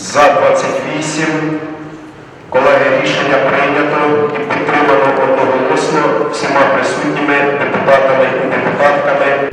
За 28. Колеги, рішення прийнято і підтримано одноголосно всіма присутніми депутатами і депутатками.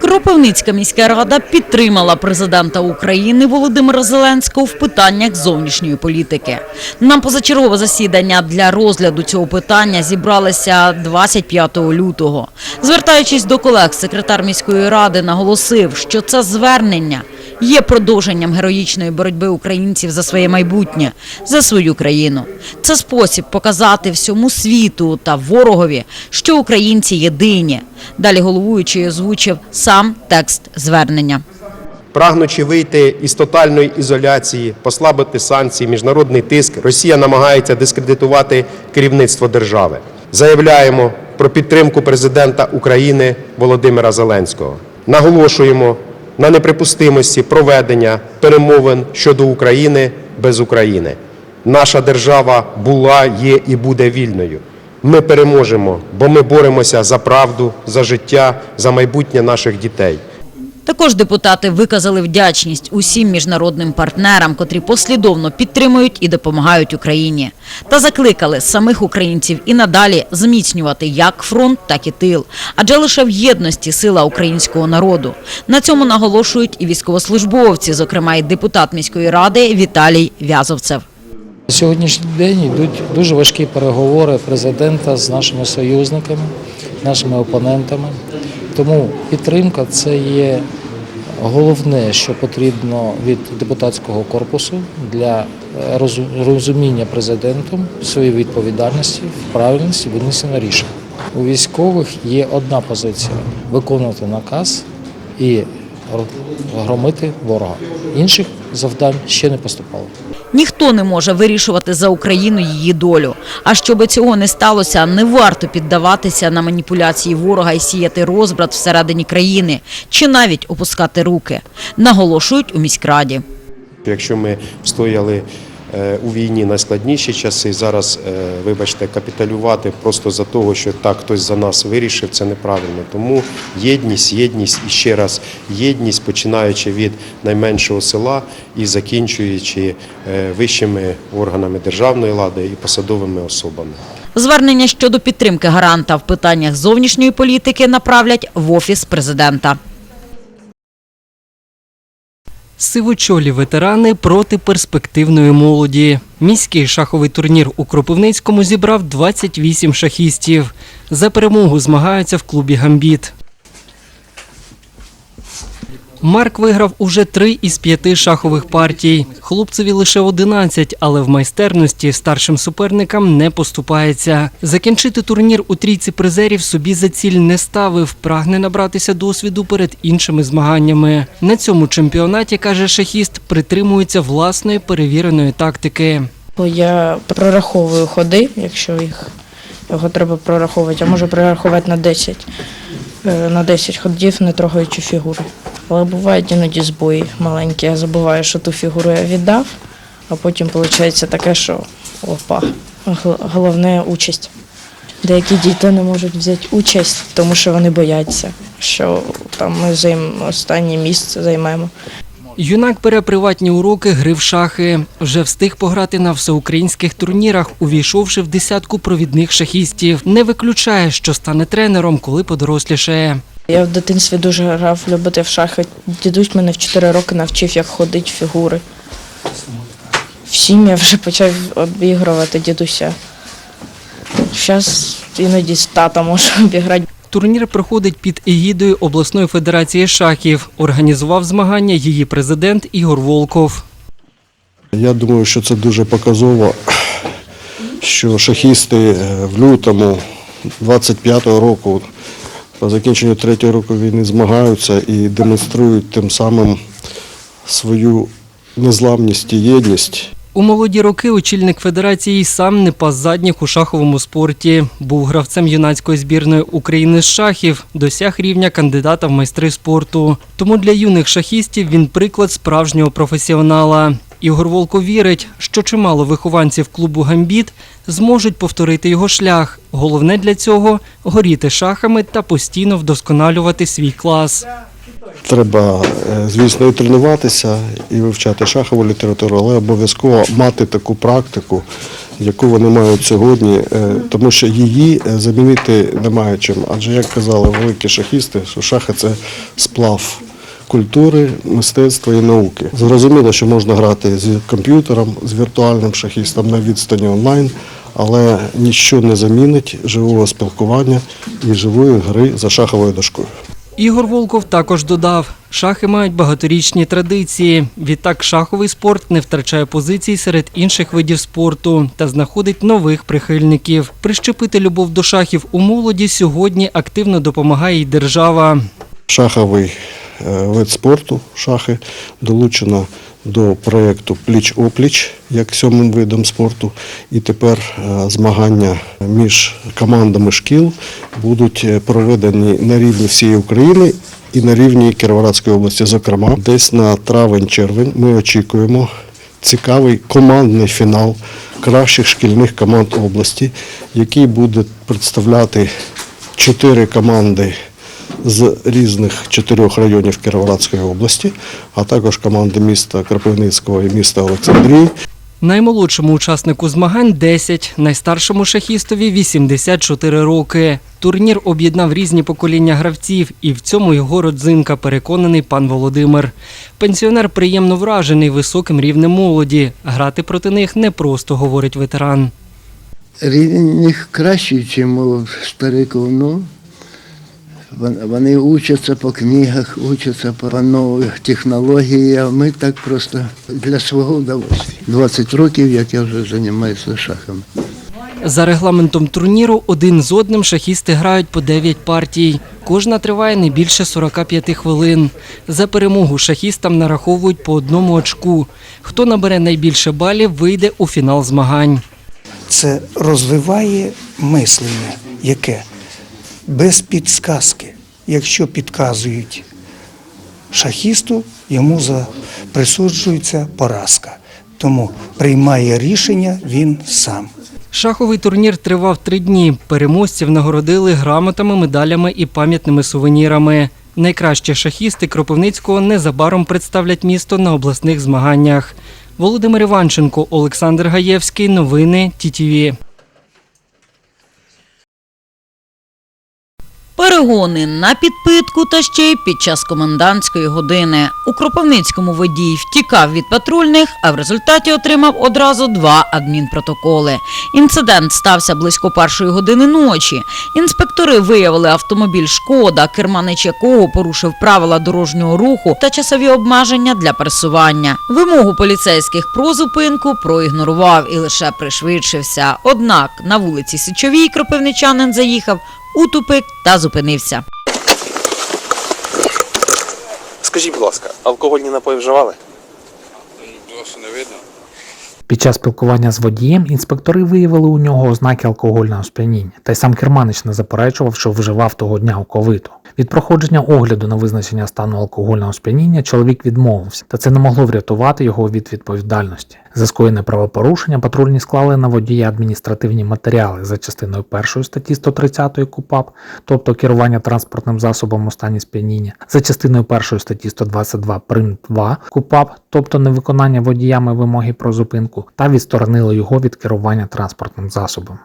Кропивницька міська рада підтримала президента України Володимира Зеленського в питаннях зовнішньої політики. На позачергове засідання для розгляду цього питання зібралися 25 лютого. Звертаючись до колег, секретар міської ради наголосив, що це звернення є продовженням героїчної боротьби українців за своє майбутнє, за свою країну. Це спосіб показати всьому світу та ворогові, що українці єдині. Далі головуючий озвучив сам текст звернення. Прагнучи вийти із тотальної ізоляції, послабити санкції, міжнародний тиск, Росія намагається дискредитувати керівництво держави. Заявляємо про підтримку президента України Володимира Зеленського. Наголошуємо на неприпустимості проведення перемовин щодо України без України. Наша держава була, є і буде вільною. Ми переможемо, бо ми боремося за правду, за життя, за майбутнє наших дітей. Також депутати виказали вдячність усім міжнародним партнерам, котрі послідовно підтримують і допомагають Україні, та закликали самих українців і надалі зміцнювати як фронт, так і тил, адже лише в єдності сила українського народу. На цьому наголошують і військовослужбовці, зокрема і депутат міської ради Віталій В'язовцев. Сьогоднішній день йдуть дуже важкі переговори президента з нашими союзниками, нашими опонентами. Тому підтримка це є головне, що потрібно від депутатського корпусу для е, розуміння президентом своєї відповідальності, правильності винесення рішень. У військових є одна позиція виконувати наказ і громити ворога. Інших завдань ще не поступало. Ніхто не може вирішувати за Україну її долю. А щоби цього не сталося, не варто піддаватися на маніпуляції ворога і сіяти розбрат всередині країни, чи навіть опускати руки. Наголошують у міськраді. Якщо ми стояли у війні найскладніші часи, зараз, е, вибачте, капіталювати просто за того, що так хтось за нас вирішив, це неправильно. Тому єдність, єдність і ще раз єдність, починаючи від найменшого села і закінчуючи е, вищими органами державної влади і посадовими особами. Звернення щодо підтримки гаранта в питаннях зовнішньої політики направлять в офіс президента. Сивочолі ветерани проти перспективної молоді. Міський шаховий турнір у Кропивницькому зібрав 28 шахістів. За перемогу змагаються в клубі Гамбіт. Марк виграв уже три із п'яти шахових партій. Хлопцеві лише 11, але в майстерності старшим суперникам не поступається. Закінчити турнір у трійці призерів собі за ціль не ставив. Прагне набратися досвіду перед іншими змаганнями. На цьому чемпіонаті, каже шахіст, притримується власної перевіреної тактики. Я прораховую ходи, якщо їх його треба прораховувати. Я можу прорахувати на 10, е, на 10 ходів, не трогаючи фігури. Але бувають іноді збої маленькі. Я забуваю, що ту фігуру я віддав, а потім виходить таке, що опа, головне участь. Деякі діти не можуть взяти участь, тому що вони бояться, що там ми займ останнє місце займемо. Юнак бере приватні уроки гри в шахи. Вже встиг пограти на всеукраїнських турнірах, увійшовши в десятку провідних шахістів. Не виключає, що стане тренером, коли подорослішає. Я в дитинстві дуже грав любити в шахи. Дідусь мене в 4 роки навчив, як ходить фігури. В сім я вже почав обігрувати дідуся. Зараз іноді з тата можу обіграти. Турнір проходить під егідою обласної федерації шахів. Організував змагання її президент Ігор Волков. Я думаю, що це дуже показово, що шахісти е, в лютому 25-го року, по закінченню третього року війни, змагаються і демонструють тим самим свою незламність і єдність. У молоді роки очільник федерації сам не пас задніх у шаховому спорті. Був гравцем юнацької збірної України з шахів, досяг рівня кандидата в майстри спорту. Тому для юних шахістів він приклад справжнього професіонала. Ігор Волко вірить, що чимало вихованців клубу Гамбіт зможуть повторити його шлях. Головне для цього горіти шахами та постійно вдосконалювати свій клас. Треба, е, звісно, і тренуватися, і вивчати шахову літературу, але обов'язково мати таку практику, яку вони мають сьогодні, е, тому що її е, замінити немає чим. Адже, як казали великі шахісти, що шахи це сплав культури, мистецтва і науки. Зрозуміло, що можна грати з комп'ютером, з віртуальним шахістом на відстані онлайн, але ніщо не замінить живого спілкування і живої гри за шаховою дошкою. Ігор Волков також додав, шахи мають багаторічні традиції. Відтак шаховий спорт не втрачає позицій серед інших видів спорту та знаходить нових прихильників. Прищепити любов до шахів у молоді сьогодні активно допомагає й держава. Шаховий вид спорту, шахи, долучено до проєкту Пліч-опліч як сьомим видом спорту. І тепер е, змагання між командами шкіл будуть е, проведені на рівні всієї України і на рівні Кіровоградської області. Зокрема, десь на травень-червень ми очікуємо цікавий командний фінал кращих шкільних команд області, який буде представляти чотири команди з різних чотирьох районів Кіровоградської області, а також команди міста Кропивницького і міста Олександрії. Наймолодшому учаснику змагань 10, найстаршому шахістові 84 роки. Турнір об'єднав різні покоління гравців, і в цьому його родзинка, переконаний пан Володимир. Пенсіонер приємно вражений високим рівнем молоді. Грати проти них непросто, говорить ветеран. Рівень них кращий, ніж у стариків. Ну, вон- вони учаться по книгах, учаться по нових технологіях. а Ми так просто для свого удовольствия. 20 років, як я вже займаюся шахами. За регламентом турніру один з одним шахісти грають по 9 партій. Кожна триває не більше 45 хвилин. За перемогу шахістам нараховують по одному очку. Хто набере найбільше балів, вийде у фінал змагань. це розвиває мислення, яке без підсказки. Якщо підказують шахісту, йому присуджується поразка. Тому приймає рішення він сам. Шаховий турнір тривав три дні. Переможців нагородили грамотами, медалями і пам'ятними сувенірами. Найкращі шахісти Кропивницького незабаром представлять місто на обласних змаганнях. Володимир Іванченко, Олександр Гаєвський. Новини ТІТІВІ. Перегони на підпитку та ще й під час комендантської години. У Кропивницькому водій втікав від патрульних, а в результаті отримав одразу два адмінпротоколи. Інцидент стався близько першої години ночі. Інспектори виявили автомобіль Шкода, керманич якого порушив правила дорожнього руху та часові обмеження для пересування. Вимогу поліцейських про зупинку проігнорував і лише пришвидшився. Однак на вулиці Січовій кропивничанин заїхав у тупик та зупинився. Скажіть, будь ласка, алкогольні напої вживали? не видно. Під час спілкування з водієм інспектори виявили у нього ознаки алкогольного сп'яніння, та й сам керманич не заперечував, що вживав того дня оковиту. Від проходження огляду на визначення стану алкогольного сп'яніння чоловік відмовився, та це не могло врятувати його від відповідальності. За скоєне правопорушення патрульні склали на водія адміністративні матеріали за частиною першої статті 130 КУПАП, тобто керування транспортним засобом у стані сп'яніння, за частиною першої статті 122 прим 2 КУПАП, тобто невиконання водіями вимоги про зупинку, та відсторонили його від керування транспортним засобом.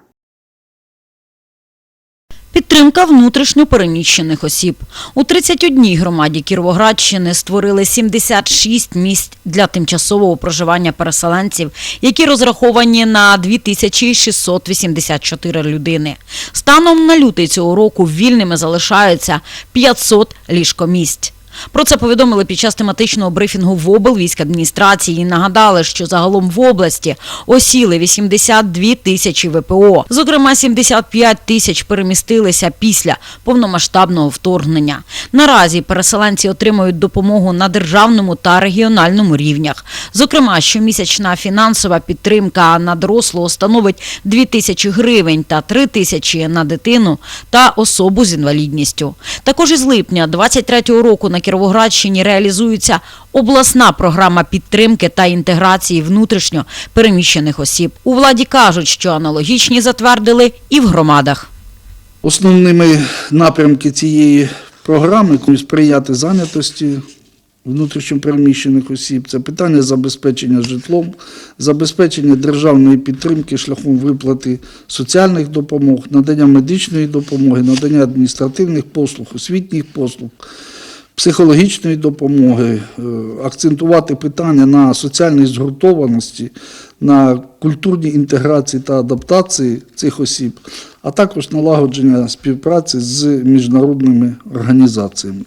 Підтримка внутрішньо переміщених осіб. У 31 громаді Кіровоградщини створили 76 місць для тимчасового проживання переселенців, які розраховані на 2684 людини. Станом на лютий цього року вільними залишаються 500 ліжкомісць. Про це повідомили під час тематичного брифінгу в облвійськадміністрації нагадали, що загалом в області осіли 82 тисячі ВПО. Зокрема, 75 тисяч перемістилися після повномасштабного вторгнення. Наразі переселенці отримують допомогу на державному та регіональному рівнях. Зокрема, щомісячна фінансова підтримка на дорослого становить 2 тисячі гривень та 3 тисячі на дитину та особу з інвалідністю. Також із липня 23-го року на Кіровоградщині реалізується обласна програма підтримки та інтеграції внутрішньо переміщених осіб. У владі кажуть, що аналогічні затвердили і в громадах. Основними напрямки цієї програми сприяти зайнятості внутрішньопереміщених осіб, це питання забезпечення житлом, забезпечення державної підтримки шляхом виплати соціальних допомог, надання медичної допомоги, надання адміністративних послуг, освітніх послуг, психологічної допомоги, е, акцентувати питання на соціальній згуртованості, на культурній інтеграції та адаптації цих осіб, а також налагодження співпраці з міжнародними організаціями.